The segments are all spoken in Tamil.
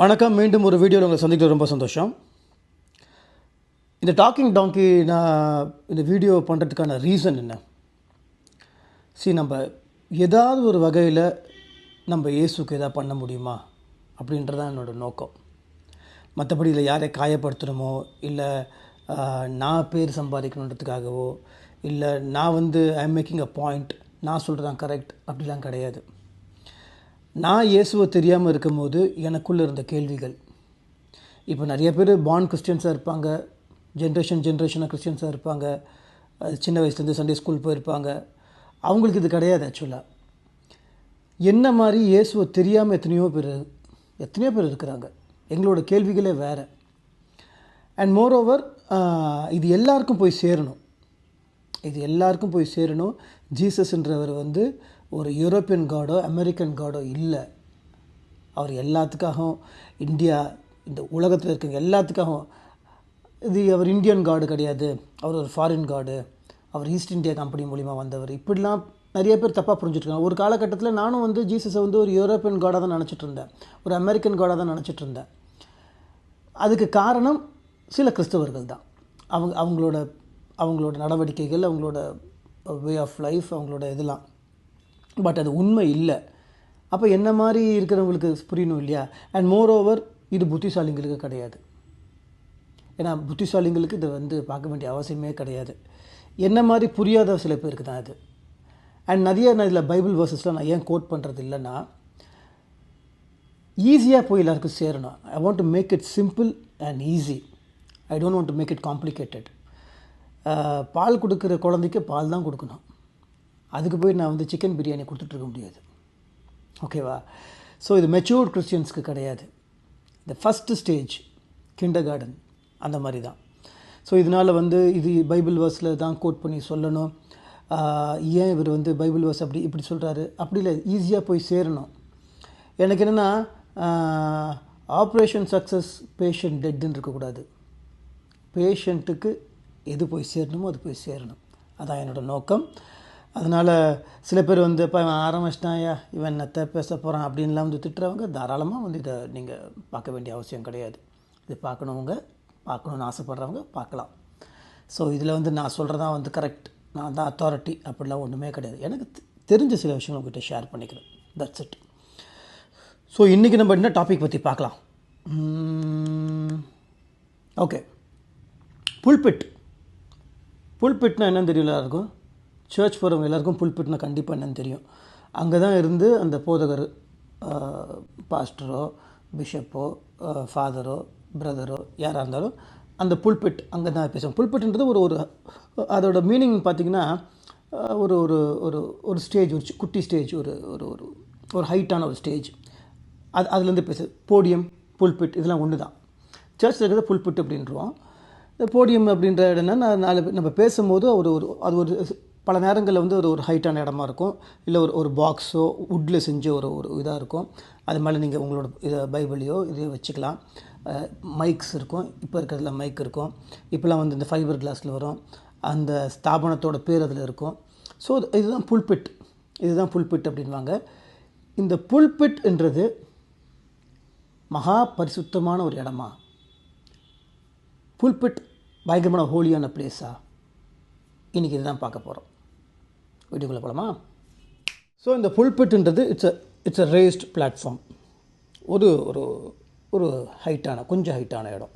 வணக்கம். மீண்டும் ஒரு வீடியோவில் உங்களை சந்திக்கிறது ரொம்ப சந்தோஷம். இந்த டாக்கிங் டாங்கி நான் இந்த வீடியோ பண்ணுறதுக்கான ரீசன் என்ன? சரி நம்ம ஏதாவது ஒரு வகையில் நம்ம இயேசுக்கு எதாவது பண்ண முடியுமா? அப்படின்றது தான் என்னோடய நோக்கம். மற்றபடி இதில் யாரை காயப்படுத்தணுமோ இல்லை நான் பேர் சம்பாதிக்கணுன்றதுக்காகவோ இல்லை நான் வந்து I M making a point நான் சொல்கிறது தான் கரெக்ட் அப்படிலாம் கிடையாது. நான் இயேசுவை தெரியாமல் இருக்கும்போது எனக்குள்ளே இருந்த கேள்விகள். இப்போ நிறைய பேர் பான் கிறிஸ்டியன்ஸாக இருப்பாங்க ஜென்ரேஷன் ஜென்ரேஷனாக கிறிஸ்டியன்ஸாக இருப்பாங்க சின்ன வயசுலேருந்து சண்டே ஸ்கூல் போயிருப்பாங்க. அவங்களுக்கு இது கிடையாது ஆக்சுவலாக என்ன மாதிரி இயேசுவை தெரியாமல் எத்தனையோ பேர் எத்தனையோ பேர் இருக்கிறாங்க. எங்களோட கேள்விகளே வேறு. அண்ட் மோர் ஓவர் இது எல்லாருக்கும் போய் சேரணும். இது எல்லாருக்கும் போய் சேரணும். ஜீசஸ்ன்றவர் வந்து ஒரு யூரோப்பியன் காடோ அமெரிக்கன் காடோ இல்லை. அவர் எல்லாத்துக்காகவும் இந்தியா இந்த உலகத்தில் இருக்க எல்லாத்துக்காகவும் இது அவர் இந்தியன் காடு கிடையாது. அவர் ஒரு ஃபாரின் காடு அவர் ஈஸ்ட் இந்தியா கம்பெனி மூலிமா வந்தவர். இப்படிலாம் நிறைய பேர் தப்பாக புரிஞ்சுட்ருக்காங்க ஒரு காலகட்டத்தில் நானும் வந்து ஜீசஸை வந்து ஒரு யூரோப்பியன் காடாக தான் நினச்சிட்டு இருந்தேன். ஒரு அமெரிக்கன் காடாக தான் நினச்சிட்டு இருந்தேன். அதுக்கு காரணம் சில கிறிஸ்தவர்கள் தான். அவங்க அவங்களோட அவங்களோட நடவடிக்கைகள் அவங்களோட வே ஆஃப் லைஃப் அவங்களோட இதெல்லாம். பட் அது உண்மை இல்லை. அப்போ என்ன மாதிரி இருக்கிறவங்களுக்கு புரியணும் இல்லையா? அண்ட் மோர் ஓவர் இது புத்திசாலிங்களுக்கு கிடையாது. ஏன்னா புத்திசாலிங்களுக்கு இது வந்து பார்க்க வேண்டிய அவசியமே கிடையாது. என்ன மாதிரி புரியாத சில பேருக்கு தான் இது அண்ட் நிறைய நான் இதில் பைபிள் வேர்சஸ்லாம் நான் ஏன் கோட் பண்ணுறது இல்லைன்னா ஈஸியாக போய் எல்லாருக்கும் சேரணும். I want to make it simple and easy I don't want to make it complicated பால் கொடுக்குற குழந்தைக்கு பால் தான் கொடுக்கணும். அதுக்கு போய் நான் வந்து சிக்கன் பிரியாணி கொடுத்துட்ருக்க முடியாது. ஓகேவா ஸோ இது மெச்சூர்ட் கிறிஸ்டியன்ஸ்க்கு கிடையாது. இந்த ஃபஸ்ட்டு ஸ்டேஜ் கிண்டர் கார்டன் அந்த மாதிரி தான். ஸோ இதனால் வந்து இது பைபிள் வேர்ஸில் தான் கோட் பண்ணி சொல்லணும். ஏன் இவர் வந்து பைபிள் வேர்ஸ் அப்படி இப்படி சொல்கிறாரு அப்படி இல்லை ஈஸியாக போய் சேரணும். எனக்கு என்னென்னா ஆப்ரேஷன் சக்ஸஸ் பேஷண்ட் டெட்டுன்னு இருக்கக்கூடாது. பேஷண்ட்டுக்கு எது போய் சேரணுமோ அது போய் சேரணும். அதான் என்னோடய நோக்கம். அதனால் சில பேர் வந்து இப்போ இவன் ஆரம்பிச்சிட்டாயா இவன் என்னத்தை பேச போகிறான் அப்படின்லாம் வந்து திட்டுறவங்க தாராளமாக வந்து இதை நீங்கள் பார்க்க வேண்டிய அவசியம் கிடையாது. இது பார்க்கணுங்க பார்க்கணுன்னு ஆசைப்பட்றவங்க பார்க்கலாம். ஸோ இதில் வந்து நான் சொல்கிறதா வந்து கரெக்ட் நான் தான் அத்தாரிட்டி அப்படிலாம் ஒன்றுமே கிடையாது. எனக்கு தெரிஞ்ச சில விஷயங்கள் உங்ககிட்ட ஷேர் பண்ணிக்கிறேன். தட்ஸ் இட் ஸோ இன்றைக்கி நம்ம என்ன டாபிக் பற்றி பார்க்கலாம்? ஓகே புல்பிட் புல்பிட்னா என்னன்னு தெரியல இருக்கும் சர்ச் போகிறவங்க எல்லாருக்கும் புல்பிட்னா கண்டிப்பாக என்னன்னு தெரியும். அங்கே தான் இருந்து அந்த போதகர் பாஸ்டரோ பிஷப்போ ஃபாதரோ பிரதரோ யாராக இருந்தாலும் அந்த புல்பிட் அங்கே தான் பேசுவோம் புல்பிட்ன்றது ஒரு ஒரு அதோட மீனிங் பார்த்தீங்கன்னா ஒரு ஒரு ஒரு ஒரு ஸ்டேஜ் ஒரு குட்டி ஸ்டேஜ் ஒரு ஒரு ஒரு ஒரு ஹைட்டான ஒரு ஸ்டேஜ் அது அதுலேருந்து பேசு போடியம் புல்பிட் இதெல்லாம் ஒன்று தான் சர்ச்சில் இருக்கிறத புல்பிட் அப்படின்றோம் இந்த போடியம் அப்படின்ற இடம்னா நான் நாலு பேர் நம்ம பேசும்போது ஒரு ஒரு அது ஒரு பல நேரங்களில் வந்து ஒரு ஒரு ஹைட்டான இடமா இருக்கும். இல்லை ஒரு ஒரு பாக்ஸோ வுட்டில் செஞ்ச ஒரு ஒரு இதாக இருக்கும். அது மேலே நீங்கள் உங்களோட இதை பைபிளையோ இதையோ வச்சுக்கலாம். மைக்ஸ் இருக்கும். இப்போ இருக்கிறதுல மைக் இருக்கும். இப்போலாம் வந்து இந்த ஃபைபர் கிளாஸில் வரும். அந்த ஸ்தாபனத்தோட பேர் அதில் இருக்கும். ஸோ இதுதான் புல்பிட் இதுதான் புல்பிட் அப்படின்வாங்க இந்த புல்பிட் என்றது மகா பரிசுத்தமான ஒரு இடமா? புல்பிட் பயங்கரமான ஹோலியான பிளேஸா இன்றைக்கி இதுதான் பார்க்க போகிறோம் வீடியோக்குள்ளே போகலாமா ஸோ இந்த புல்பிட்டுன்றது it's a it's a raised platform ஒரு ஒரு ஒரு ஹைட்டான கொஞ்சம் ஹைட்டான இடம்.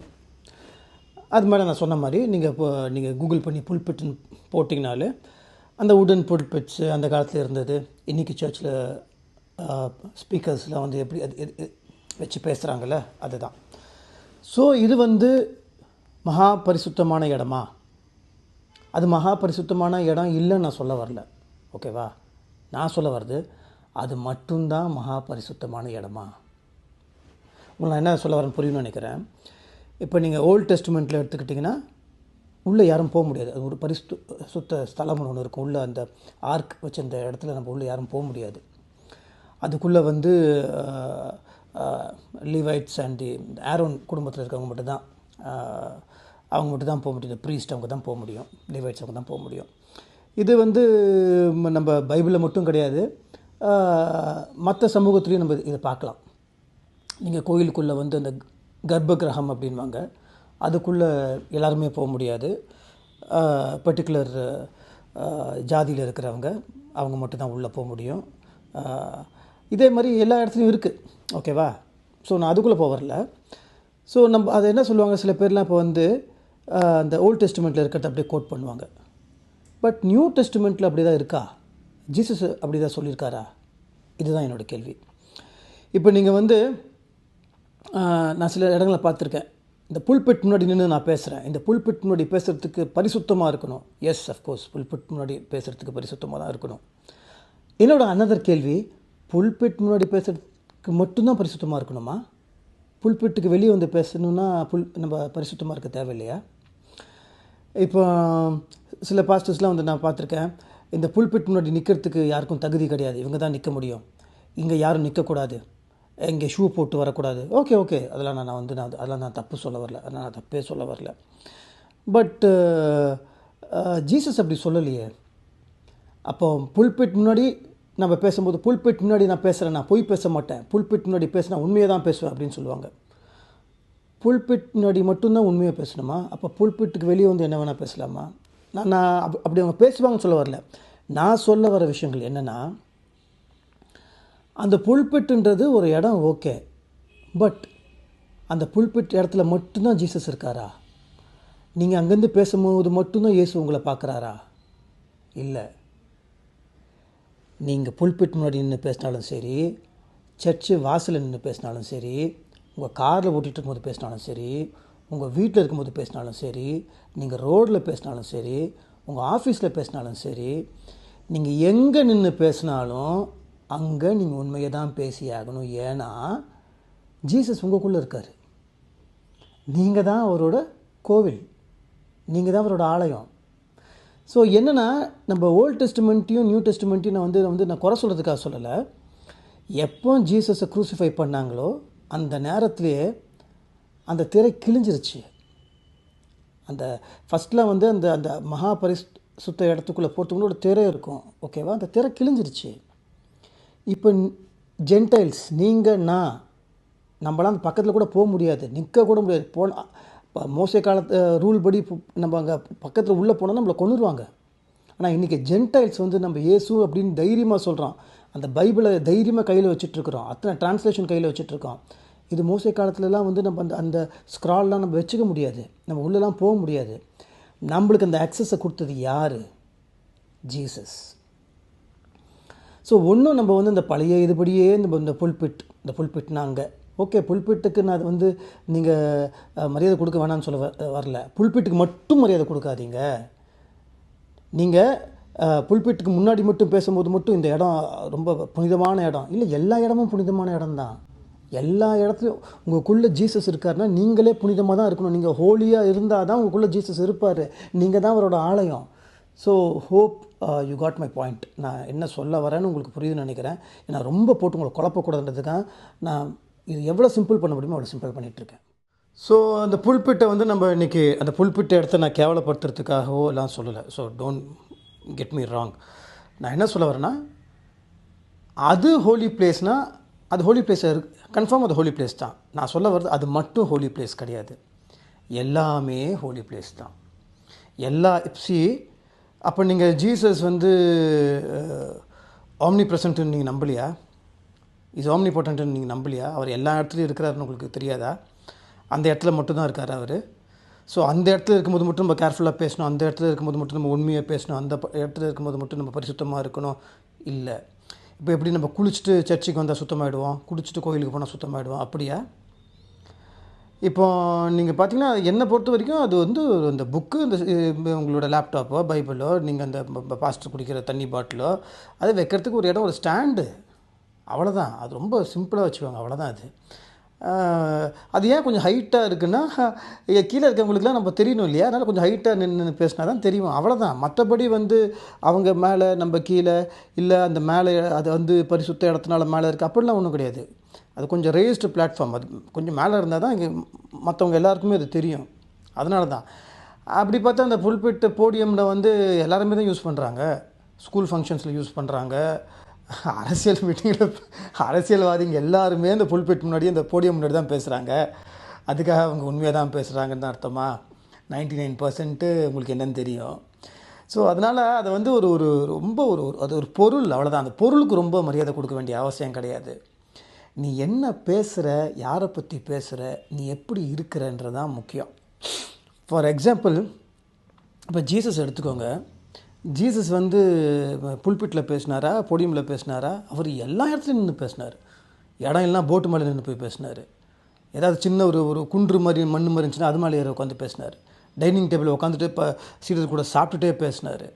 அது மாதிரி நான் சொன்ன மாதிரி நீங்கள் இப்போ நீங்கள் கூகுள் பண்ணி புல்பிட்டுன்னு போட்டிங்கனாலே அந்த உடன் புல்பிட்ஸு அந்த காலத்தில் இருந்தது இன்றைக்கி சர்ச்சில் ஸ்பீக்கர்ஸ்லாம் வந்து எப்படி அது எது- வச்சு பேசுகிறாங்கல்ல அதுதான். ஸோ இது வந்து மகா பரிசுத்தமான இடமா? அது மகா பரிசுத்தமான இடம் இல்லைன்னு நான் சொல்ல வரல. ஓகேவா? நான் சொல்ல வர்றது அது மட்டும்தான் மகா பரிசுத்தமான இடமா? உங்களை நான் என்ன சொல்ல வரேன்னு புரியும்னு நினைக்கிறேன். இப்போ நீங்கள் ஓல்ட் டெஸ்ட்மெண்ட்டில் எடுத்துக்கிட்டிங்கன்னா உள்ளே யாரும் போக முடியாது. அது ஒரு பரிசு சுத்த ஸ்தலம்னு ஒன்று இருக்கும். உள்ளே அந்த ஆர்க் வச்ச அந்த இடத்துல நம்ம உள்ளே யாரும் போக முடியாது. அதுக்குள்ளே வந்து லிவைட்ஸ் அண்ட் தி ஆரோன் குடும்பத்தில் இருக்கவங்க மட்டும்தான். அவங்க மட்டும் தான் போக முடியும். ப்ரீஸ்ட் அவங்க தான் போக முடியும். லிவைட்ஸ் அவங்க தான் போக முடியும். இது வந்து நம்ம பைபிளில் மட்டும் கிடையாது. மற்ற சமூகத்துலேயும் நம்ம இதை பார்க்கலாம். நீங்கள் கோயிலுக்குள்ளே வந்து அந்த கர்ப்ப கிரகம் அப்படின்வாங்க. அதுக்குள்ளே எல்லாருமே போக முடியாது. பர்டிகுலர் ஜாதியில் இருக்கிறவங்க அவங்க மட்டும்தான் உள்ளே போக முடியும். இதே மாதிரி எல்லா இடத்துலையும் இருக்குது ஓகேவா ஸோ நான் அதுக்குள்ளே போக வரல. ஸோ நம்ம அதை என்ன சொல்லுவாங்க? சில பேர்லாம் இப்போ வந்து அந்த ஓல்ட் டெஸ்டிமெண்ட்டில் இருக்கிறத அப்படியே கோட் பண்ணுவாங்க. பட் நியூ டெஸ்ட்மெண்ட்டில் அப்படி தான் இருக்கா? ஜீசஸ் அப்படி தான் சொல்லியிருக்காரா? இதுதான் என்னோட கேள்வி. இப்போ நீங்கள் வந்து நான் சில இடங்களை பார்த்துருக்கேன். இந்த புல்பெட் முன்னாடி நின்று நான் பேசுகிறேன் இந்த புல்பெட் முன்னாடி பேசுகிறதுக்கு பரிசுத்தமாக இருக்கணும். எஸ் அஃப்கோர்ஸ் புல்பெட் முன்னாடி பேசுகிறதுக்கு பரிசுத்தமாக தான் இருக்கணும். என்னோடய அனதர் கேள்வி புல்பெட் முன்னாடி பேசுகிறதுக்கு மட்டும்தான் பரிசுத்தமாக இருக்கணுமா? புல்பெட்டுக்கு வெளியே வந்து பேசணுன்னா புல் நம்ம பரிசுத்தமாக இருக்க தேவையில்லையா? இப்போ சில பாஸ்டர்ஸ்லாம் வந்து நான் பார்த்துருக்கேன் இந்த புல்பிட் முன்னாடி நிற்கிறதுக்கு யாருக்கும் தகுதி கிடையாது. இவங்க தான் நிற்க முடியும். இங்கே யாரும் நிற்கக்கூடாது இங்கே ஷூ போட்டு வரக்கூடாது. ஓகே ஓகே அதெல்லாம் நான் வந்து நான் அதெல்லாம் நான் தப்பு சொல்ல வரல. அதெல்லாம் நான் தப்பே சொல்ல வரல. பட் ஜீசஸ் அப்படி சொல்லலையே. அப்போ புல்பிட் முன்னாடி நம்ம பேசும்போது புல்பிட் முன்னாடி நான் பேசுகிறேன் நான் பொய் பேச மாட்டேன். புல்பிட் முன்னாடி பேசினா உண்மையை தான் பேசுவேன் அப்படின்னு சொல்லுவாங்க. புல்பிட் முன்னாடி மட்டும்தான் உண்மையை பேசணுமா? அப்போ புல்பிட்டுக்கு வெளியே வந்து என்ன வேணால் பேசலாமா? நான் நான் அப் அப்படி அவங்க பேசுவாங்கன்னு சொல்ல வரல. நான் சொல்ல வர விஷயங்கள் என்னென்னா அந்த புல்பிட்டுன்றது ஒரு இடம் ஓகே. பட் அந்த புல்பிட் இடத்துல மட்டும்தான் ஜீசஸ் இருக்காரா? நீங்கள் அங்கேருந்து பேசும்போது மட்டும்தான் இயேசு உங்களை பார்க்குறாரா? இல்லை. நீங்கள் புல்பிட் முன்னாடி நின்று பேசினாலும் சரி சர்ச்சு வாசலில் நின்று பேசினாலும் சரி உங்கள் காரில் ஓட்டிகிட்டு இருக்கும்போது பேசினாலும் சரி உங்கள் வீட்டில் இருக்கும்போது பேசினாலும் சரி நீங்கள் ரோட்டில் பேசினாலும் சரி உங்கள் ஆஃபீஸில் பேசினாலும் சரி நீங்கள் எங்கே நின்று பேசினாலும் அங்கே நீங்கள் உண்மையை தான் பேசி ஆகணும். ஏன்னா ஜீசஸ் உங்களுக்குள்ளே இருக்கார். நீங்கள் தான் அவரோட கோவில். நீங்கள் தான் அவரோட ஆலயம். ஸோ என்னென்னா நம்ம ஓல்ட் டெஸ்ட்மெண்ட்டையும் நியூ டெஸ்ட்மெண்ட்டையும் நான் வந்து வந்து நான் குறை சொல்கிறதுக்காக சொல்லலை. எப்போ ஜீசஸை க்ரூசிஃபை பண்ணாங்களோ அந்த நேரத்திலேயே அந்த திரை கிழிஞ்சிருச்சு. அந்த ஃபஸ்ட்டில் வந்து அந்த அந்த மகா பரிஸ் சுத்த இடத்துக்குள்ளே போகிறதுக்குள்ள ஒரு திரை இருக்கும். ஓகேவா அந்த திரை கிழிஞ்சிருச்சு. இப்போ ஜென்டைல்ஸ் நீங்கள் நான் நம்மளாம் அந்த பக்கத்தில் கூட போக முடியாது. நிற்க கூட முடியாது. போன இப்போ மோசை காலத்து ரூல் படி நம்ம அங்கே பக்கத்தில் உள்ளே போனால் நம்மளை கொண்டுருவாங்க ஆனால் இன்றைக்கி ஜென்டைல்ஸ் வந்து நம்ம இயேசு அப்படின்னு தைரியமாக சொல்கிறோம் அந்த பைபிளை தைரியமாக கையில் வச்சுட்ருக்குறோம் அத்தனை டிரான்ஸ்லேஷன் கையில் வச்சுட்ருக்கோம் இது மோசை காலத்துலலாம் வந்து நம்ம அந்த அந்த ஸ்க்ரால்லாம் நம்ம வச்சுக்க முடியாது. நம்ம உள்ளெலாம் போக முடியாது. நம்மளுக்கு அந்த ஆக்சஸை கொடுத்தது யார்? ஜீசஸ் ஸோ ஒன்றும் நம்ம வந்து இந்த பழைய இதுபடியே நம்ம இந்த புல்பிட் இந்த புல்பிட்னா அங்கே. ஓகே புல்பிட்டுக்கு நான் அது வந்து நீங்கள் மரியாதை கொடுக்க வேணாம்னு சொல்ல வ- வரல. புல்பிட்டுக்கு மட்டும் மரியாதை கொடுக்காதீங்க. நீங்கள் புல்பிட்டுக்கு முன்னாடி மட்டும் பேசும்போது மட்டும் இந்த இடம் ரொம்ப புனிதமான இடம். இல்லை எல்லா இடமும் புனிதமான இடம் தான். எல்லா இடத்துலையும் உங்களுக்குள்ளே ஜீசஸ் இருக்காருன்னா நீங்களே புனிதமாக தான் இருக்கணும். நீங்கள் ஹோலியாக இருந்தால் தான் உங்களுக்குள்ளே ஜீசஸ் இருப்பார். நீங்கள் தான் அவரோட ஆலயம். So hope you got my point நான் என்ன சொல்ல வரேன்னு உங்களுக்கு புரியுதுன்னு நினைக்கிறேன். நான் ரொம்ப போட்டு உங்களை குழப்பக்கூடாதுன்றதுக்காக நான் இது எவ்வளோ சிம்பிள் பண்ண முடியுமோ அவ்வளோ சிம்பிள் பண்ணிகிட்ருக்கேன் ஸோ அந்த புல்பிட்டை வந்து நம்ம இன்றைக்கி அந்த புல்பிட்டை இடத்த நான் கேவலப்படுத்துறதுக்காகவோ எல்லாம் சொல்லலை. So don't get me wrong நான் என்ன சொல்ல வரேன்னா அது ஹோலி பிளேஸ்னால் அது ஹோலி பிளேஸ் கன்ஃபார்ம் அது ஹோலி பிளேஸ் தான். நான் சொல்ல வர்றது அது மட்டும் ஹோலி பிளேஸ் கிடையாது. எல்லாமே ஹோலி பிளேஸ் தான். எல்லா இப்சி அப்போ நீங்கள் ஜீசஸ் வந்து ஆம்னி ப்ரெசன்ட்னு நீங்கள் நம்பலையா? இஸ் ஆம்னி பொட்டன்ட்னு நீங்கள் நம்பலையா? அவர் எல்லா இடத்துலையும் இருக்கிறாருன்னு உங்களுக்கு தெரியாதா? அந்த இடத்துல மட்டும்தான் இருக்கார் அவர்? ஸோ அந்த இடத்துல இருக்கும்போது மட்டும் நம்ம கேர்ஃபுல்லாக பேசணும். அந்த இடத்துல இருக்கும்போது மட்டும் நம்ம உண்மையாக பேசணும். அந்த இடத்துல இருக்கும்போது மட்டும் நம்ம பரிசுத்தமாக இருக்கணும். இல்லை. இப்போ எப்படி நம்ம குளிச்சுட்டு சர்ச்சுக்கு வந்தால் சுத்தமாகிடுவோம் குளிச்சுட்டு கோயிலுக்கு போனால் சுத்தமாகிடுவோம் அப்படியா? இப்போ நீங்கள் பார்த்தீங்கன்னா என்னை பொறுத்த வரைக்கும் அது வந்து இந்த புக்கு இந்த உங்களோட லேப்டாப்போ பைபிளோ நீங்கள் அந்த பாஸ்டர் குடிக்கிற தண்ணி பாட்டிலோ அதை வைக்கிறதுக்கு ஒரு இடம் ஒரு ஸ்டாண்டு. அவ்வளோதான் அது ரொம்ப சிம்பிளாக வச்சுக்கோங்க. அவ்வளோதான் அது. அது ஏன் கொஞ்சம் ஹைட்டாக இருக்குன்னா கீழே இருக்கவங்களுக்குலாம் நம்ம தெரியணும் இல்லையா? அதனால் கொஞ்சம் ஹைட்டாக நின்று பேசினா தான் தெரியும். அவ்வளோதான் மற்றபடி வந்து அவங்க மேலே நம்ம கீழே இல்லை அந்த மேலே அது வந்து பரிசுத்த இடத்துனால மேலே இருக்குது அப்படிலாம் ஒன்றும் கிடையாது. அது கொஞ்சம் ரேஸ்டு பிளாட்ஃபார்ம் அது கொஞ்சம் மேலே இருந்தால் தான் இங்கே மற்றவங்க எல்லாருக்குமே அது தெரியும். அதனால தான். அப்படி பார்த்தா அந்த புல்பிட்டு போடியமில் வந்து எல்லாருமே தான் யூஸ் பண்ணுறாங்க ஸ்கூல் ஃபங்க்ஷன்ஸில் யூஸ் பண்ணுறாங்க அரசியல் மீட்டிங்கில் அரசியல்வாதிங்க எல்லாருமே இந்த புல்பெட் முன்னாடி இந்த போடியம் முன்னாடி தான் பேசுகிறாங்க அதுக்காக அவங்க உண்மையாக தான் பேசுகிறாங்கன்னு தான் அர்த்தமா? நைன்டி நைன் பர்சன்ட்டு உங்களுக்கு என்னென்னு தெரியும். ஸோ அதனால் அதை வந்து ஒரு ஒரு ரொம்ப ஒரு ஒரு- அது ஒரு பொருள் அவ்வளோதான் அந்த பொருளுக்கு ரொம்ப மரியாதை கொடுக்க வேண்டிய அவசியம் கிடையாது. நீ என்ன பேசுகிற யாரை பற்றி பேசுகிற நீ எப்படி இருக்கிறன்றதான் முக்கியம். ஃபார் எக்ஸாம்பிள் இப்போ ஜீசஸ் எடுத்துக்கோங்க. ஜீசஸ் வந்து புல்பிட்டில் பேசினாரா பொடியமில் பேசினாரா? அவர் எல்லா இடத்துலையும் நின்று பேசினார். இடம் எல்லாம் போட்டு மேலே நின்று போய் பேசினார். ஏதாவது சின்ன ஒரு ஒரு குன்று மாதிரி மண் மாதிரி இருந்துச்சுன்னா அது மேலே ஏற உட்காந்து பேசினார். டைனிங் டேபிள் உட்காந்துட்டு இப்போ சீடர் கூட சாப்பிட்டுட்டே பேசினார்.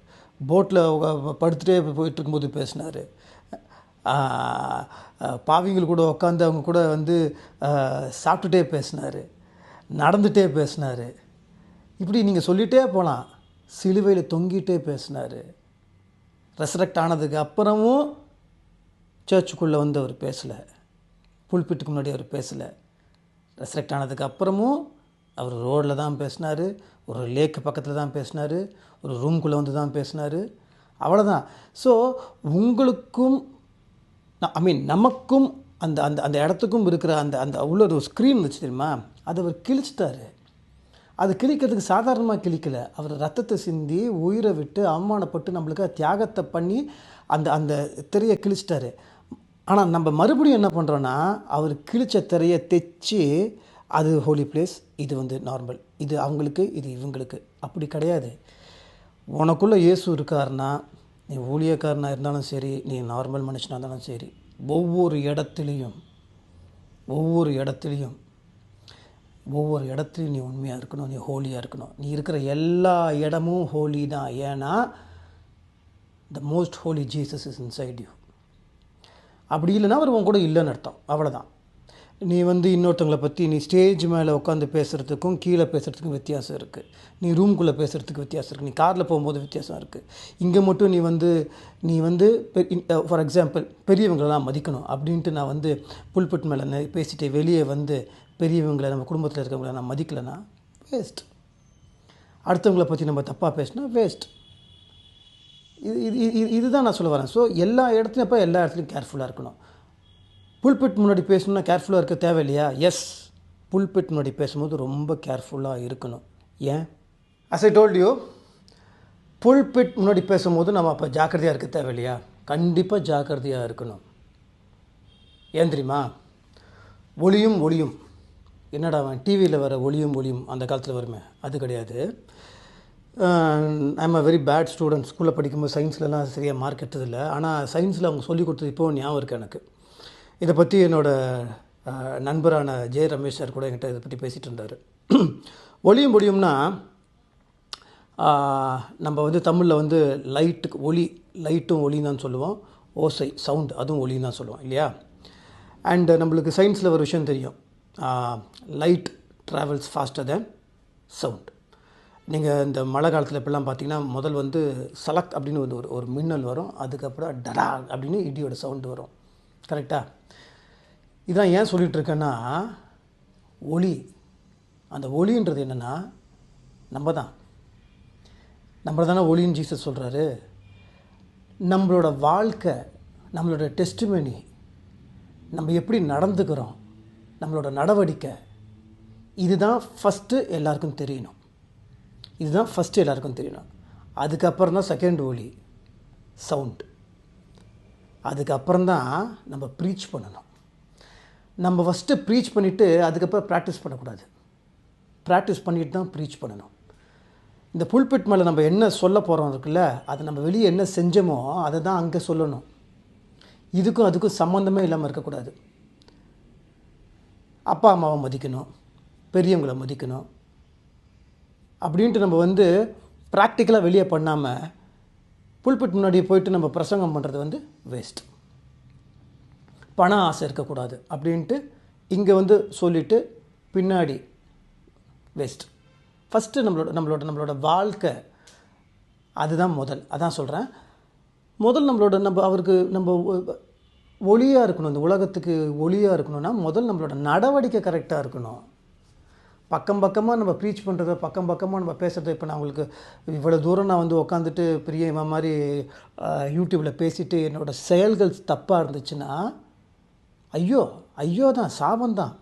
போட்டில் படுத்துகிட்டே போயிட்டு இருக்கும்போது பேசினார். பாவிங்கள் கூட உட்காந்து அவங்க கூட வந்து சாப்பிட்டுட்டே பேசினார். நடந்துகிட்டே பேசினார். இப்படி நீங்கள் சொல்லிகிட்டே போகலாம் சிலுவையில் தொங்கிட்டே பேசினார். ரெசரக்ட் ஆனதுக்கு அப்புறமும் சர்ச்சுக்குள்ளே வந்து அவர் பேசலை. புல்பிட்டுக்கு முன்னாடி அவர் பேசலை. ரெசரக்ட் ஆனதுக்கு அப்புறமும் அவர் ரோடில் தான் பேசினார். ஒரு லேக்கு பக்கத்தில் தான் பேசினார். ஒரு ரூம்குள்ளே வந்து தான் பேசினார். அவ்வளோதான் ஸோ உங்களுக்கும் ஐ மீன் நமக்கும் அந்த அந்த அந்த இடத்துக்கும் இருக்கிற அந்த அந்த உள்ள ஒரு ஸ்க்ரீன் வச்சு தெரியுமா? அதை அவர் கிழிச்சிட்டாரு. அது கிழிக்கிறதுக்கு சாதாரணமாக கிழிக்கல. அவர் ரத்தத்தை சிந்தி உயிரை விட்டு அவமானப்பட்டு நம்மளுக்கு தியாகத்தை பண்ணி அந்த அந்த திரையை கிழிச்சிட்டாரு. ஆனால் நம்ம மறுபடியும் என்ன பண்ணுறோன்னா அவர் கிழிச்ச திரையை தைச்சி அது ஹோலி பிளேஸ் இது வந்து நார்மல் இது அவங்களுக்கு இது இவங்களுக்கு. அப்படி கிடையாது. உனக்குள்ளே இயேசு இருக்காருன்னா நீ ஊழியக்காரனாக இருந்தாலும் சரி நீ நார்மல் மனுஷனாக இருந்தாலும் சரி ஒவ்வொரு இடத்துலையும் ஒவ்வொரு இடத்துலையும் ஒவ்வொரு இடத்துலையும் நீ உண்மையாக இருக்கணும் நீ ஹோலியாக இருக்கணும். நீ இருக்கிற எல்லா இடமும் ஹோலி தான். ஏன்னா the most holy Jesus is inside you அப்படி இல்லைன்னா அவர் உன் கூட இல்லைன்னு அர்த்தம். அவ்வளோதான் நீ வந்து இன்னொருத்தவங்களை பற்றி நீ ஸ்டேஜ் மேலே உட்காந்து பேசுகிறதுக்கும் கீழே பேசுகிறதுக்கும் வித்தியாசம் இருக்குது நீ ரூம்குள்ளே பேசுகிறதுக்கு வித்தியாசம் இருக்குது நீ காரில் போகும்போது வித்தியாசம் இருக்குது இங்கே மட்டும் நீ வந்து நீ வந்து ஃபார் எக்ஸாம்பிள் பெரியவங்களெல்லாம் மதிக்கணும். அப்படின்ட்டு நான் வந்து புல்பட் மேலே பேசிட்டு வெளியே வந்து பெரியவங்களை நம்ம குடும்பத்தில் இருக்கவங்கள நான் மதிக்கலைன்னா வேஸ்ட் அடுத்தவங்களை பற்றி நம்ம தப்பாக பேசினா வேஸ்ட் இது இது இது இதுதான் நான் சொல்ல வரேன். ஸோ எல்லா இடத்துலையும் அப்போ எல்லா இடத்துலையும் கேர்ஃபுல்லாக இருக்கணும். புல்பிட் முன்னாடி பேசணும்னா கேர்ஃபுல்லாக இருக்க தேவையில்லையா? எஸ் புல்பிட் முன்னாடி பேசும்போது ரொம்ப கேர்ஃபுல்லாக இருக்கணும். ஏன்? As I told you pulpit முன்னாடி பேசும்போது நம்ம அப்போ ஜாக்கிரதையாக இருக்க தேவையில்லையா? கண்டிப்பாக ஜாக்கிரதையாக இருக்கணும். ஏன் தெரியுமா? ஒளியும் ஒளியும். என்னடா அவன் டிவியில் வர ஒளியும் ஒளியும் அந்த காலத்தில் வருமே? அது கிடையாது. I'm a very bad student ஸ்கூலில் படிக்கும்போது சயின்ஸ்லலாம் சரியாக மார்க் எடுத்ததில்லை. ஆனால் சயின்ஸில் அவங்க சொல்லிக் கொடுத்தது இப்போ ஞாபகம் இருக்குது எனக்கு. இதை பற்றி என்னோடய நண்பரான ஜெய ரமேஷ் சார் கூட என்கிட்ட இதை பற்றி பேசிகிட்டு இருந்தார். ஒளியும் ஒளியும்னா நம்ம வந்து தமிழில் வந்து லைட்டுக்கு ஒளி லைட்டும் ஒளின்னு தான் சொல்லுவோம். ஓசை சவுண்ட் அதுவும் ஒளின்னு தான் சொல்லுவோம் இல்லையா? அண்டு நம்மளுக்கு சயின்ஸில் ஒரு விஷயம் தெரியும். Light travels faster than sound நீங்கள் இந்த மழை காலத்தில் இப்படிலாம் பார்த்தீங்கன்னா முதல் வந்து சலக் அப்படின்னு வந்து ஒரு ஒரு மின்னல் வரும். அதுக்கப்புறம் டடா அப்படின்னு இடியோட சவுண்டு வரும். கரெக்டாக இதான் ஏன் சொல்லிகிட்டு இருக்கேன்னா ஒளி. அந்த ஒளின்றது என்னென்னா நம்ம தான் நம்ம தானே ஒளின்னு ஜீசஸ் சொல்கிறாரு நம்மளோட வாழ்க்கை நம்மளோட டெஸ்டிமனி நம்ம எப்படி நடந்துக்கிறோம் நம்மளோட நடவடிக்கை. இதுதான் ஃபஸ்ட்டு எல்லாருக்கும் தெரியணும். இதுதான் ஃபஸ்ட்டு எல்லாருக்கும் தெரியணும். அதுக்கப்புறம் தான் செகண்ட் ஒலி சவுண்ட் அதுக்கப்புறம் தான் நம்ம ப்ரீச் பண்ணணும். நம்ம ஃபஸ்ட்டு ப்ரீச் பண்ணிவிட்டு அதுக்கப்புறம் ப்ராக்டிஸ் பண்ணக்கூடாது. ப்ராக்டிஸ் பண்ணிட்டு தான் ப்ரீச் பண்ணணும். இந்த புல்பிட் மேலே நம்ம என்ன சொல்ல போகிறோம் இருக்குல்ல அதை நம்ம வெளியே என்ன செஞ்சோமோ அதை தான் அங்கே சொல்லணும். இதுக்கும் அதுக்கும் சம்மந்தமே இல்லாமல் இருக்கக்கூடாது. அப்பா அம்மாவை மதிக்கணும் பெரியவங்களை மதிக்கணும். அப்படின்ட்டு நம்ம வந்து ப்ராக்டிக்கலாக வெளியே பண்ணாமல் புல்பிட் முன்னாடி போயிட்டு நம்ம பிரசங்கம் பண்ணுறது வந்து வேஸ்ட் பண ஆசை இருக்கக்கூடாது அப்படின்ட்டு இங்கே வந்து சொல்லிவிட்டு பின்னாடி வேஸ்ட் ஃபஸ்ட்டு நம்மளோட நம்மளோட நம்மளோட வாழ்க்கை அதுதான் முதல். அதான் சொல்கிறேன் முதல் நம்மளோட நம்ம அவருக்கு நம்ம ஒளியாக இருக்கணும் இந்த உலகத்துக்கு ஒளியாக இருக்கணும்னா முதல் நம்மளோட நடவடிக்கை கரெக்டாக இருக்கணும். பக்கம் பக்கமாக நம்ம ப்ரீச் பண்ணுறத பக்கம் பக்கமாக நம்ம பேசுகிறத இப்போ நான் உங்களுக்கு இவ்வளோ தூரம் நான் வந்து உட்காந்துட்டு பெரிய இவன் மாதிரி யூடியூப்பில் பேசிட்டு என்னோடய செயல்கள் தப்பாக இருந்துச்சுன்னா ஐயோ ஐயோ தான் சாபம் தான்.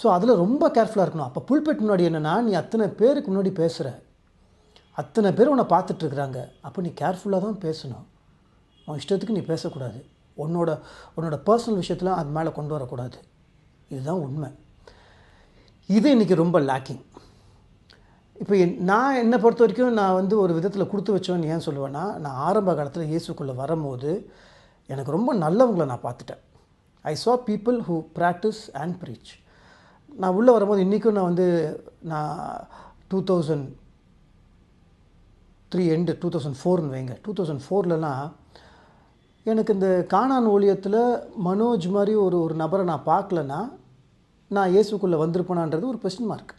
ஸோ அதில் ரொம்ப கேர்ஃபுல்லாக இருக்கணும். அப்போ புல்பெட் முன்னாடி என்னென்னா நீ அத்தனை பேருக்கு முன்னாடி பேசுகிற அத்தனை பேர் உன்னை பார்த்துட்ருக்குறாங்க அப்போ நீ கேர்ஃபுல்லாக தான் பேசணும். உன் இஷ்டத்துக்கு நீ பேசக்கூடாது. உன்னோட உன்னோட பர்சனல் விஷயத்தில் அது மேலே கொண்டு வரக்கூடாது. இதுதான் உண்மை. இது இன்றைக்கி ரொம்ப லேக்கிங் இப்போ என்- நான் என்னை பொறுத்த வரைக்கும் நான் வந்து ஒரு விதத்தில் கொடுத்து வச்சவன் ஏன் சொல்லுவேன்னா நான் ஆரம்ப காலத்தில் இயேசுக்குள்ளே வரும்போது எனக்கு ரொம்ப நல்லவங்களை நான் பார்த்துட்டேன். I saw people who practice and preach நான் உள்ளே வரும்போது இன்றைக்கும் நான் வந்து நான் two thousand three and two thousand ஃபோர்னு வைங்க. டூ தௌசண்ட் ஃபோர்லலாம் எனக்கு இந்த காணான் ஊழியத்தில் மனோஜ் மாதிரி ஒரு ஒரு நபரை நான் பார்க்கலன்னா நான் இயேசுக்குள்ளே வந்திருப்பேனான்றது ஒரு கொஸ்டின் மார்க்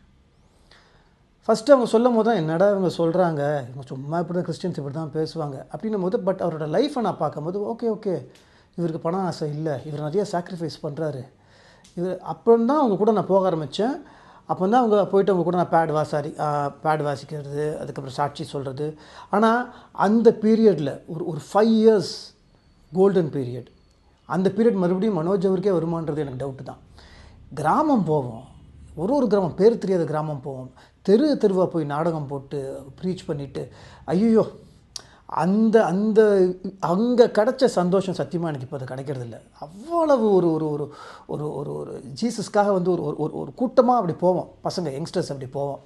ஃபஸ்ட்டு அவங்க சொல்லும் போது தான் என்னடா இவங்க சொல்கிறாங்க இவங்க சும்மா இப்படி தான் கிறிஸ்டின்ஸ் இப்படி தான் பேசுவாங்க. அப்படின்னும் போது பட் அவரோட லைஃப்பை நான் பார்க்கும்போது ஓகே ஓகே இவருக்கு பணம் ஆசை இல்லை. இவர் நிறைய சாக்ரிஃபைஸ் பண்ணுறாரு இவர் அப்புறம் தான் அவங்க கூட நான் போக ஆரம்பித்தேன் அப்போ தான் அவங்க போயிட்டு அவங்க கூட நான் பேட் வாசாரி பேட் வாசிக்கிறது அதுக்கப்புறம் சாட்சி சொல்கிறது ஆனால் அந்த பீரியடில் ஒரு ஒரு ஃபைவ் இயர்ஸ் கோல்டன் பீரியட் அந்த பீரியட் மறுபடியும் மனோஜ் அவருக்கே வருமானது எனக்கு டவுட்டு தான். கிராமம் போவோம். ஒரு ஒரு கிராமம் பேர் தெரியாத கிராமம் போவோம். தெரு தெருவாக போய் நாடகம் போட்டு ப்ரீச் பண்ணிவிட்டு ஐயோ அந்த அந்த அங்கே கிடைச்ச சந்தோஷம் சத்தியமாக எனக்கு இப்போ அது கிடைக்கிறது இல்லை. அவ்வளவு ஒரு ஒரு ஒரு ஒரு ஒரு ஒரு ஜீசஸ்க்காக வந்து ஒரு ஒரு ஒரு கூட்டமாக அப்படி போவோம். பசங்க யங்ஸ்டர்ஸ் அப்படி போவோம்.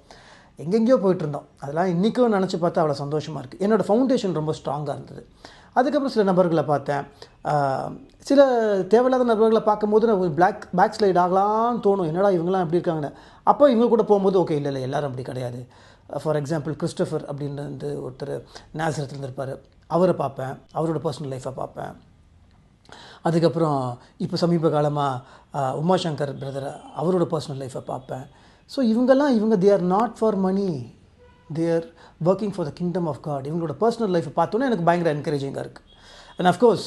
எங்கெங்கேயோ போயிட்டு இருந்தோம். அதெல்லாம் இன்றைக்கும் நினச்சி பார்த்தா அவ்வளோ சந்தோஷமாக இருக்குது என்னோடய ஃபவுண்டேஷன் ரொம்ப ஸ்ட்ராங்காக இருந்தது. அதுக்கப்புறம் சில நபர்களை பார்த்தேன். சில தேவையில்லாத நபர்களை பார்க்கும்போது நான் பிளாக் பேக் ஸ்லைட் ஆகலாம்னு தோணும். என்னடா இவங்கெல்லாம் எப்படி இருக்காங்கன்னு. அப்போ இவங்க கூட போகும்போது ஓகே இல்லை இல்லை எல்லோரும் அப்படி கிடையாது. ஃபார் எக்ஸாம்பிள் கிறிஸ்டோஃபர் அப்படின்னு வந்து ஒருத்தர் நேசரத்தில் இருப்பார் அவரை பார்ப்பேன். அவரோட பர்சனல் லைஃப்பை பார்ப்பேன். அதுக்கப்புறம் இப்போ சமீப காலமாக உமாசங்கர் பிரதர் அவரோட பர்சனல் லைஃப்பை பார்ப்பேன். ஸோ இவங்கெல்லாம் இவங்க they are not for money they're working for the kingdom of God இவங்களோட பர்சனல் லைஃப்பை பார்த்தோன்னே எனக்கு பயங்கர என்கரேஜிங்காக இருக்குது அண்ட் அஃப்கோர்ஸ்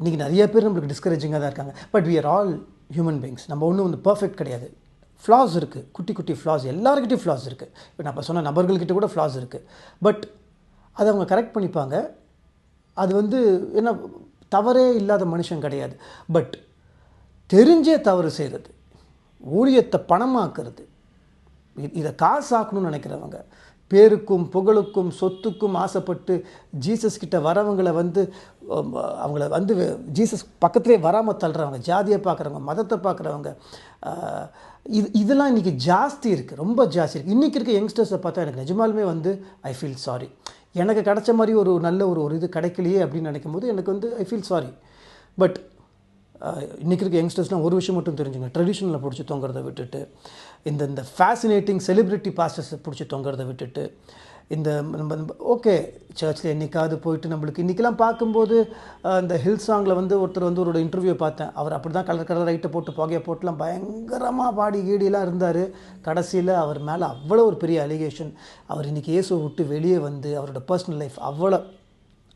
இன்றைக்கி நிறைய பேர் நம்மளுக்கு டிஸ்கரேஜிங்காக தான் இருக்காங்க. But we are all human beings நம்ம ஒன்றும் வந்து பர்ஃபெக்ட் கிடையாது. ஃப்ளாஸ் இருக்குது குட்டி குட்டி ஃப்ளாஸ் எல்லாருக்கிட்டையும் ஃப்ளாஸ் இருக்குது இப்போ நான் இப்போ சொன்ன நபர்கள்கிட்ட கூட ஃப்ளாஸ் இருக்குது பட் அதை அவங்க கரெக்ட் பண்ணிப்பாங்க. அது வந்து என்ன தவறே இல்லாத மனுஷன் கிடையாது. பட் தெரிஞ்சே தவறு செய்கிறது ஊழியத்தை பணமாக்குறது இதை காசாக்கணும்னு நினைக்கிறவங்க. பேருக்கும் புகழுக்கும் சொத்துக்கும் ஆசைப்பட்டு ஜீசஸ் கிட்ட வரவங்களை வந்து அவங்கள வந்து ஜீசஸ் பக்கத்துலேயே வராமல் தள்ளுறவங்க ஜாதியை பார்க்குறவங்க மதத்தை பார்க்குறவங்க இது இதெல்லாம் இன்றைக்கி ஜாஸ்தி இருக்குது ரொம்ப ஜாஸ்தி இருக்குது இன்றைக்கி இருக்க யங்ஸ்டர்ஸை பார்த்தா எனக்கு நிஜமாலுமே வந்து ஐ ஃபீல் சாரி எனக்கு கிடைச்ச மாதிரி ஒரு நல்ல ஒரு ஒரு இது கிடைக்கலையே அப்படின்னு நினைக்கும் போது எனக்கு வந்து ஐ ஃபீல் சாரி பட் இன்றைக்கி இருக்க யங்ஸ்டர்ஸ்லாம் ஒரு விஷயம் மட்டும் தெரிஞ்சுங்க. ட்ரெடிஷனில் பிடிச்சி தொங்குறதை விட்டுட்டு இந்த இந்த ஃபேசினேட்டிங் செலிப்ரிட்டி பாஸ்டர்ஸை பிடிச்சி தொங்குறதை விட்டுட்டு இந்த நம்ம ஓகே சர்ச்சில் என்னைக்காவது போயிட்டு நம்மளுக்கு இன்றைக்கெலாம் பார்க்கும்போது இந்த ஹில் சாங்கில் வந்து ஒருத்தர் வந்து ஒரு இன்டர்வியூ பார்த்தேன். அவர் அப்படி தான் கலர் கலர் ரைட்டை போட்டு புகையை போட்டுலாம் பயங்கரமாக பாடி கீடியெல்லாம் இருந்தார். கடைசியில் அவர் மேலே அவ்வளோ ஒரு பெரிய அலிகேஷன் அவர் இன்றைக்கி இயேசுவை விட்டு வெளியே வந்து அவரோட பர்சனல் லைஃப் அவ்வளோ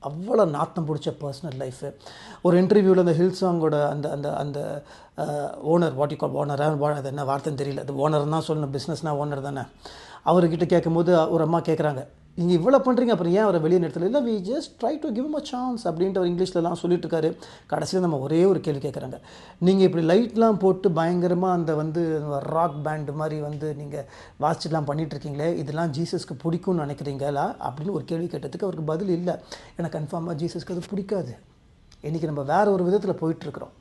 அவ்வளோ நாத்தம் பிடிச்ச பர்சனல் லைஃபு ஒரு இன்டர்வியூவில் அந்த ஹில் சாங்கோட அந்த அந்த அந்த ஓனர் வாட்டி கால் ஓனராக அது என்ன வார்த்தைன்னு தெரியல. அது ஓனர் தான் சொல்லணும் பிஸ்னஸ்னால் ஓனர் தானே. அவர்கிட்ட கேட்கும்போது ஒரு அம்மா கேட்குறாங்க நீங்கள் இவ்வளோ பண்ணுறீங்க அப்புறம் ஏன் அவரை வெளியே நிறுத்தல? இல்லை we just try to give a chance அப்படின்ட்டு அவர் இங்கிலீஷ்லலாம் சொல்லிட்டு இருக்காரு. கடைசியில் நம்ம ஒரே ஒரு கேள்வி கேட்குறாங்க நீங்கள் இப்படி லைட்லாம் போட்டு பயங்கரமாக அந்த வந்து ராக் பேண்டு மாதிரி வந்து நீங்கள் வாட்ச்லாம் பண்ணிகிட்ருக்கீங்களே இதெல்லாம் ஜீசஸ்க்கு பிடிக்கும்னு நினைக்கிறீங்களா? அப்படின்னு ஒரு கேள்வி கேட்டதுக்கு அவருக்கு பதில் இல்லை. ஏன்னா கன்ஃபார்மாக ஜீசஸ்க்கு அது பிடிக்காது. இன்றைக்கி நம்ம வேறு ஒரு விதத்தில் போயிட்டுருக்குறோம்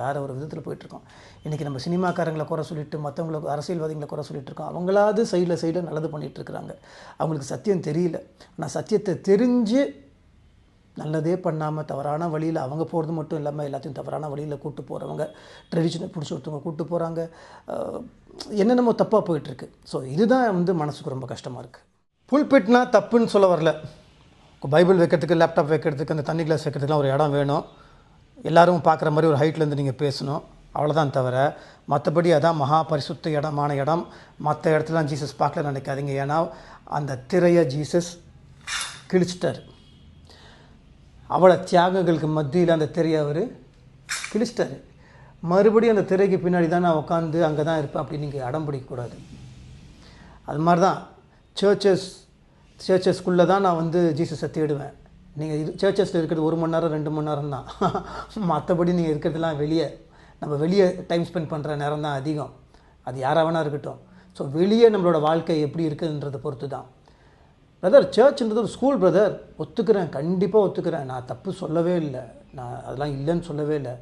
வேறு ஒரு விதத்தில் போயிட்டுருக்கோம். இன்றைக்கி நம்ம சினிமாக்காரங்களை குறை சொல்லிட்டு மற்றவங்களுக்கு அரசியல்வாதிகளை குறை சொல்லிட்டு இருக்கோம் அவங்களாவது சைடில் சைடில் நல்லது பண்ணிகிட்டு இருக்கிறாங்க அவங்களுக்கு சத்தியம் தெரியல. ஆனால் சத்தியத்தை தெரிஞ்சு நல்லதே பண்ணாமல் தவறான வழியில் அவங்க போகிறது மட்டும் இல்லாமல் எல்லாத்தையும் தவறான வழியில் கூட்டு போகிறவங்க ட்ரெடிஷனை பிடிச்ச ஒருத்தவங்க கூட்டு போகிறாங்க என்னென்னமோ தப்பாக போயிட்டுருக்கு. ஸோ இதுதான் வந்து மனசுக்கு ரொம்ப கஷ்டமாக இருக்குது புல்பெட்னா தப்புன்னு சொல்ல வரல. பைபிள் வைக்கிறதுக்கு லேப்டாப் வைக்கிறதுக்கு அந்த தண்ணி கிளாஸ் வைக்கிறதுக்குலாம் ஒரு இடம் வேணும். எல்லாரும் பார்க்குற மாதிரி ஒரு ஹைட்லேருந்து நீங்கள் பேசணும். அவ்வளோதான் தவிர மற்றபடி அதான் மகா பரிசுத்த இடமான இடம். மற்ற இடத்துலாம் ஜீசஸ் பார்க்கல நினைக்காதீங்க. ஏன்னா அந்த திரையை ஜீசஸ் கிழிச்சிட்டார். அவ்வளோ தியாகங்களுக்கு மத்தியில் அந்த திரையை அவர் கிழிச்சிட்டாரு. மறுபடியும் அந்த திரைக்கு பின்னாடி தான் நான் உட்காந்து அங்கே தான் இருப்பேன் அப்படி நீங்கள் அடம் பிடிக்கக்கூடாது. அது மாதிரி தான் சர்ச்சஸ் சர்ச்சஸ்குள்ளே தான் நான் வந்து ஜீசஸை தேடுவேன். நீங்கள் இது சர்ச்சஸில் இருக்கிறது ஒரு மணி நேரம் ரெண்டு மணி நேரம் தான் மற்றபடி நீங்கள் இருக்கிறதுலாம் வெளியே நம்ம வெளியே டைம் ஸ்பெண்ட் பண்ணுற நேரம் தான் அதிகம். அது யாராக வேணா இருக்கட்டும். ஸோ வெளியே நம்மளோட வாழ்க்கை எப்படி இருக்குதுன்றதை பொறுத்து தான் பிரதர் சர்ச்ன்றது ஒரு ஸ்கூல் பிரதர் ஒத்துக்கிறேன் கண்டிப்பாக ஒத்துக்கிறேன். நான் தப்பு சொல்லவே இல்லை. நான் அதெல்லாம் இல்லைன்னு சொல்லவே இல்லை.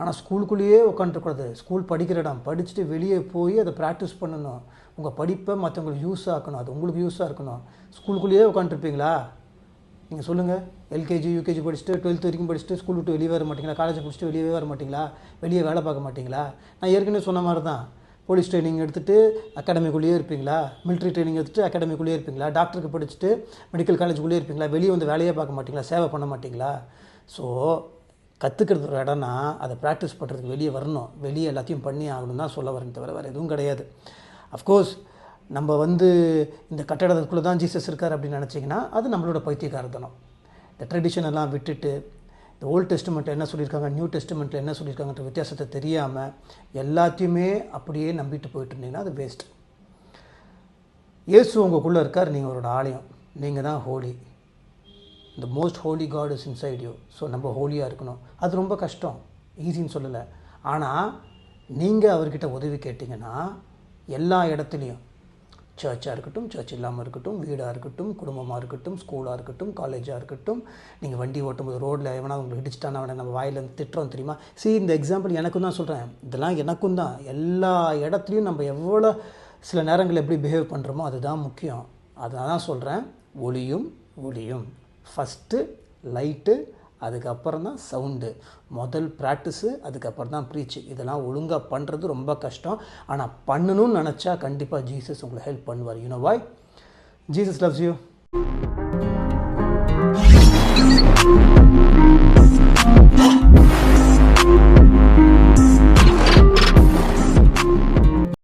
ஆனால் ஸ்கூலுக்குள்ளேயே உட்காந்துருக்கூடாது ஸ்கூல் படிக்கிற இடம். படிச்சுட்டு வெளியே போய் அதை ப்ராக்டிஸ் பண்ணணும். உங்கள் படிப்பை மற்றவங்களுக்கு யூஸ் ஆக்கணும். அது உங்களுக்கு யூஸாக இருக்கணும். ஸ்கூலுக்குள்ளேயே உட்காந்துருப்பீங்களா நீங்கள் சொல்லுங்கள் எல்கேஜி யூகேஜி படிச்சுட்டு டுவெல்த் வரைக்கும் படிச்சுட்டு ஸ்கூல் விட்டு வெளியே வர மாட்டீங்களா? காலேஜ் படிச்சுட்டு வெளியே வர மாட்டிங்களா? வெளியே வேலை பார்க்க மாட்டீங்களா? நான் ஏற்கனவே சொன்ன மாதிரி தான் போலீஸ் ட்ரைனிங் எடுத்துகிட்டு அகாடமிக்குள்ளேயே இருப்பீங்களா? மிலிட்ரி ட்ரைனிங் எடுத்துகிட்டு அகாடமிக்குள்ளேயே இருப்பீங்களா? டாக்டருக்கு படிச்சுட்டு மெடிக்கல் காலேஜுக்குள்ளேயே இருப்பீங்களா? வெளியே வந்து வேலையே பார்க்க மாட்டீங்களா? சேவை பண்ண மாட்டீங்களா? ஸோ கற்றுக்கிறது ஒரு இடம்னா அதை ப்ராக்டிஸ் பண்ணுறதுக்கு வெளியே வரணும். வெளியே எல்லாத்தையும் பண்ணி ஆகணும் தான் சொல்ல வரேன் தவிர வேறு எதுவும் கிடையாது. அஃப்கோர்ஸ் நம்ம வந்து இந்த கட்டடத்துக்குள்ளே தான் ஜீசஸ் இருக்கார் அப்படின்னு நினச்சிங்கன்னா அது நம்மளோட பைத்தியக்காரத்தனம். இந்த ட்ரெடிஷன் எல்லாம் விட்டுட்டு இந்த ஓல்ட் டெஸ்ட்மெண்ட்டில் என்ன சொல்லியிருக்காங்க நியூ டெஸ்ட்மெண்ட்டில் என்ன சொல்லியிருக்காங்கன்ற வித்தியாசத்தை தெரியாமல் எல்லாத்தையுமே அப்படியே நம்பிட்டு போயிட்டு இருந்தீங்கன்னா அது வேஸ்ட் இயேசு உங்களுக்குள்ளே இருக்கார் நீங்கள் அவரோட ஆலயம். நீங்கள் தான் ஹோலி இந்த most holy God is inside you so நம்ம ஹோலியாக இருக்கணும். அது ரொம்ப கஷ்டம். ஈஸின்னு சொல்லலை. ஆனால் நீங்கள் அவர்கிட்ட உதவி கேட்டிங்கன்னா எல்லா இடத்துலையும் சர்ச்சாக இருக்கட்டும் சர்ச் இல்லாமல் இருக்கட்டும் வீடாக இருக்கட்டும் குடும்பமாக இருக்கட்டும் ஸ்கூலாக இருக்கட்டும் காலேஜாக இருக்கட்டும் நீங்கள் வண்டி ஓட்டும்போது ரோட்டில் எவனா உங்களுக்கு இடிச்சிட்டானா அவனை நம்ம வாயிலேருந்து திட்டுறோம் தெரியுமா? See இந்த எக்ஸாம்பிள் எனக்கும் தான் சொல்கிறேன் இதெல்லாம் எனக்கும் தான். எல்லா இடத்துலையும் நம்ம எவ்வளோ சில நேரங்களில் எப்படி பிஹேவ் பண்ணுறோமோ அதுதான் முக்கியம். அதனால தான் சொல்கிறேன் ஒளியும் ஒளியும். ஃபஸ்ட்டு லைட்டு அதுக்கப்புறம் தான் சவுண்டு. முதல் ப்ராக்டிஸு அதுக்கப்புறம் தான் ப்ரீச்சு இதெல்லாம் ஒழுங்காக பண்ணுறது ரொம்ப கஷ்டம். ஆனால் பண்ணணும்னு நினச்சா கண்டிப்பாக ஜீசஸ் உங்களை ஹெல்ப் பண்ணுவார். You know why Jesus loves you